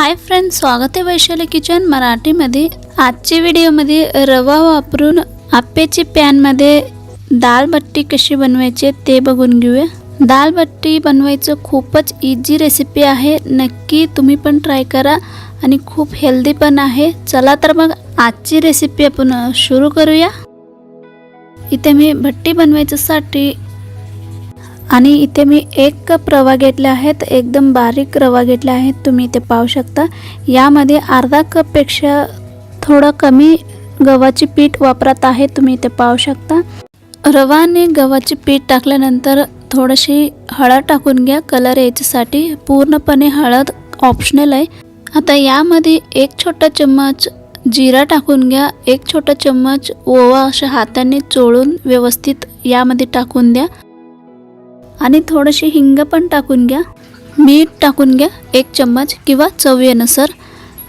Hi friend स्वागत आहे Vaishali kitchen मराठीमध्ये. आजच्या व्हिडिओमध्ये रवा वापरून आप्याची पॅनमध्ये दालबट्टी कशी बनवायची ते बघून घेऊया. दालबट्टी बनवायचं खूपच इझी रेसिपी आहे. नक्की तुम्ही पण ट्राय करा आणि खूप हेल्दी पण आहे. चला तर मग आजची रेसिपी आपण सुरू करूया. इथे मी भट्टी बनवायच्यासाठी आणि इथे मी एक कप रवा घेतला आहेत एकदम बारीक रवा घेतला आहे. तुम्ही इथे पाहू शकता. यामध्ये अर्धा कपपेक्षा थोडं कमी गव्हाची पीठ वापरत आहे. तुम्ही इथे पाहू शकता. रवा आणि गव्हाची पीठ टाकल्यानंतर थोडीशी हळद टाकून घ्या. कलर याच्यासाठी पूर्णपणे हळद ऑप्शनल आहे. आता यामध्ये एक छोटा चम्मच जिरा टाकून घ्या. एक छोटा चम्मच ओवा अशा हाताने चोळून व्यवस्थित यामध्ये टाकून द्या. आणि थोडीशी हिंग पण टाकून घ्या. मीठ टाकून घ्या एक चम्मच किंवा चवीनुसार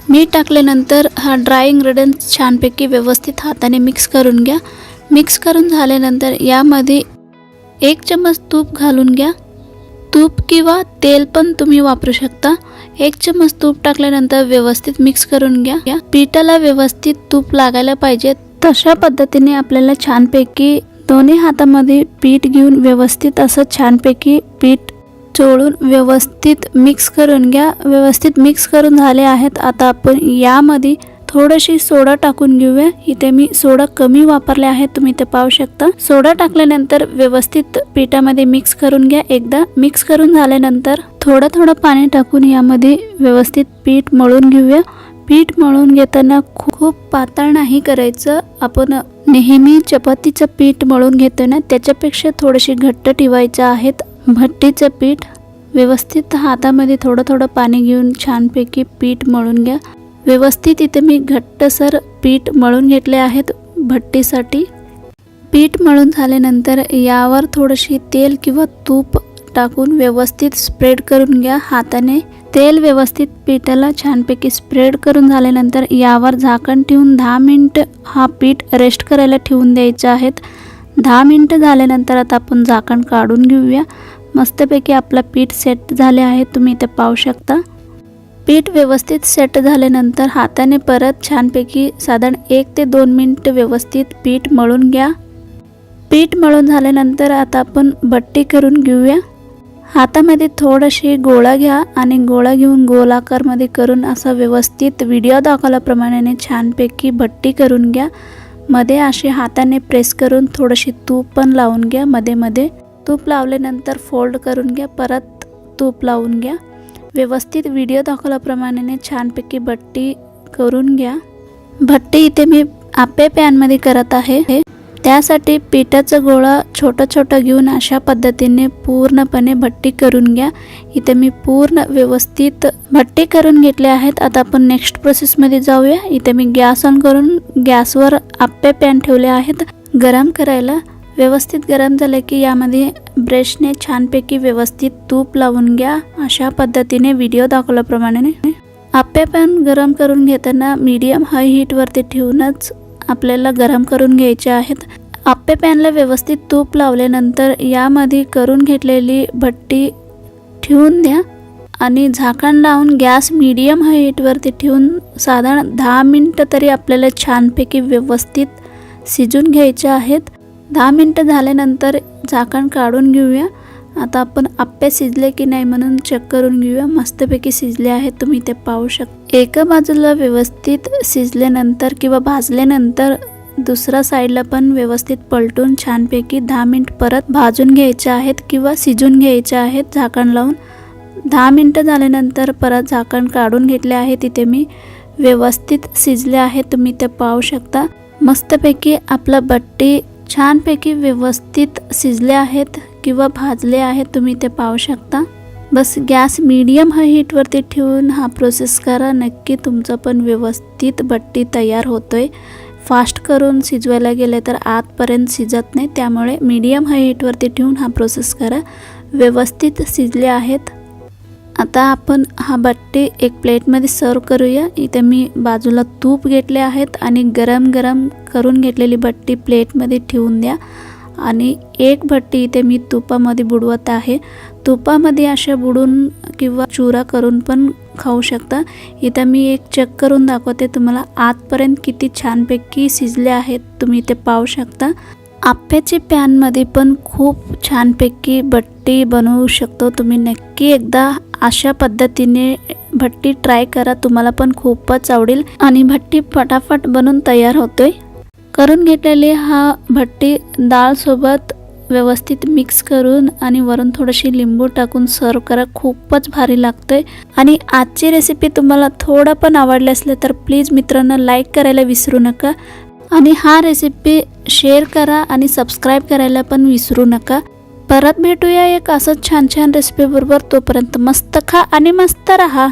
मीठ टाकल्यानंतर हा ड्राय इन्ग्रेडियंट्स छानपैकी व्यवस्थित हाताने मिक्स करून घ्या. मिक्स करून झाल्यानंतर यामध्ये एक चम्मच तूप घालून घ्या. तूप किंवा तेल पण तुम्ही वापरू शकता. एक चम्मच तूप टाकल्यानंतर व्यवस्थित मिक्स करून घ्या. या पिठाला व्यवस्थित तूप लागायला पाहिजे. तशा पद्धतीने आपल्याला छानपैकी दोन्ही हातामध्ये पीठ घेऊन व्यवस्थित असं छानपैकी पीठ चोळून व्यवस्थित मिक्स करून घ्या. व्यवस्थित मिक्स करून झाले आहेत. आता आपण यामध्ये थोडीशी सोडा टाकून घेऊया. इथे मी सोडा कमी वापरले आहे तुम्ही ते पाहू शकता. सोडा टाकल्यानंतर व्यवस्थित पिठामध्ये मिक्स करून घ्या. एकदा मिक्स करून झाल्यानंतर थोडं थोडं पाणी टाकून यामध्ये व्यवस्थित पीठ मळून घेऊया. पीठ मळून घेताना खूप पातळ नाही करायचं. आपण नेहमी चपातीचं पीठ मळून घेतो ना त्याच्यापेक्षा थोडेसे घट्ट ठेवायचं आहेत. भट्टीचं पीठ व्यवस्थित हातामध्ये थोडं थोडं पाणी घेऊन छानपैकी पीठ मळून घ्या. व्यवस्थित इथे मी घट्टसर पीठ मळून घेतले आहेत भट्टीसाठी. पीठ मळून झाल्यानंतर यावर थोडीशी तेल किंवा तूप टाकून व्यवस्थित स्प्रेड करून घ्या हाताने. तेल व्यवस्थित पिठाला छानपैकी स्प्रेड करून झाल्यानंतर यावर झाकण ठेवून दहा मिनटं हा पीठ रेस्ट करायला ठेवून द्यायचे आहेत. दहा मिनटं झाल्यानंतर आता आपण झाकण काढून घेऊया. मस्तपैकी आपला पीठ सेट झाले आहे. तुम्ही इथे पाहू शकता. पीठ व्यवस्थित सेट झाल्यानंतर हाताने परत छानपैकी साधारण एक ते दोन मिनटं व्यवस्थित पीठ मळून घ्या. पीठ मळून झाल्यानंतर आता आपण बट्टी करून घेऊया. हातामध्ये थोडीशी गोळा घ्या आणि गोळा घेऊन गोलाकारमध्ये करून असं व्यवस्थित व्हिडिओ दाखवल्याप्रमाणे छानपैकी भट्टी करून घ्या. मध्ये असे हाताने प्रेस करून थोडीशी तूप पण लावून घ्या. मध्ये मध्ये तूप लावल्यानंतर फोल्ड करून घ्या. परत तूप लावून घ्या. व्यवस्थित व्हिडिओ दाखवल्याप्रमाणे छानपैकी भट्टी करून घ्या. भट्टी इथे मी आपे पॅनमध्ये करत आहे. त्यासाठी पिठाचा गोळा छोटा छोटा घेऊन अशा पद्धतीने पूर्णपणे भट्टी करून घ्या. इथे मी पूर्ण व्यवस्थित भट्टी करून घेतले आहेत. आता आपण नेक्स्ट प्रोसेसमध्ये जाऊया. इथे मी गॅस ऑन करून गॅसवर आप्पे पॅन ठेवले आहेत. गरम करायला व्यवस्थित गरम झालं की यामध्ये ब्रशने छानपैकी व्यवस्थित तूप लावून घ्या. अशा पद्धतीने व्हिडिओ दाखवल्याप्रमाणे. आप्पे पॅन गरम करून घेताना मीडियम हाय हीटवरती ठेवूनच आपल्याला गरम करून घ्यायचे आहेत. आप्पे पॅनला व्यवस्थित तूप लावल्यानंतर यामध्ये करून घेतलेली भट्टी ठेवून द्या आणि झाकण लावून गॅस मीडियम हाईटवरती ठेवून साधारण दहा मिनटं तरी आपल्याला छानपैकी व्यवस्थित शिजून घ्यायचे आहेत. दहा मिनटं झाल्यानंतर झाकण काढून घेऊया. आता आपण आप्पे शिजले की नाही म्हणून चेक करून घेऊया. मस्तपैकी शिजले आहेत. तुम्ही ते पाहू शकता एका बाजूला व्यवस्थित शिजल्यानंतर किंवा भाजल्यानंतर दुसऱ्या साईडला पण व्यवस्थित पलटून छानपैकी दहा मिनिट परत भाजून घ्यायचे आहेत किंवा शिजून घ्यायचे आहेत झाकण लावून. दहा मिनटं झाल्यानंतर परत झाकण काढून घेतले आहे. तिथे मी व्यवस्थित शिजले आहे. तुम्ही ते पाहू शकता. मस्तपैकी आपलं बट्टी छानपैकी व्यवस्थित शिजले आहेत. किंवा भाजले आहेत तुम्ही ते पाहू शकता. बस गॅस मीडियम हाय हीटवरती ठेवून हा प्रोसेस करा. नक्की तुमचं पण व्यवस्थित बट्टी तयार होतोय. फास्ट करून शिजवायला गेले तर आतपर्यंत शिजत नाही त्यामुळे मीडियम हाय हीटवरती ठेवून हा प्रोसेस करा. व्यवस्थित शिजले आहेत. आता आपण हा बट्टी एक प्लेटमध्ये सर्व करूया. इथे मी बाजूला तूप घेतले आहेत आणि गरम गरम करून घेतलेली बट्टी प्लेटमध्ये ठेवून द्या. आणि एक भट्टी इथे मी तुपामध्ये बुडवत आहे. तुपामध्ये अशा बुडून किंवा चुरा करून पण खाऊ शकता. इथं मी एक चेक करून दाखवते. तुम्हाला आतपर्यंत किती छानपैकी शिजले आहेत तुम्ही इथे पाहू शकता. आप्याची पॅनमध्ये पण खूप छानपैकी भट्टी बनवू शकतो तुम्ही. नक्की एकदा अशा पद्धतीने भट्टी ट्राय करा. तुम्हाला पण खूपच आवडेल. आणि भट्टी फटाफट बनून तयार होतोय. करून घेतलेली हा भट्टी डाळसोबत व्यवस्थित मिक्स करून आणि वरून थोडीशी लिंबू टाकून सर्व करा. खूपच भारी लागतंय. आणि आजची रेसिपी तुम्हाला थोडं पण आवडली असले तर प्लीज मित्रांनो लाईक करायला विसरू नका. आणि हा रेसिपी शेअर करा आणि सबस्क्राईब करायला पण विसरू नका. परत भेटूया एक असंच छान छान रेसिपीबरोबर तोपर्यंत मस्त खा आणि मस्त राहा.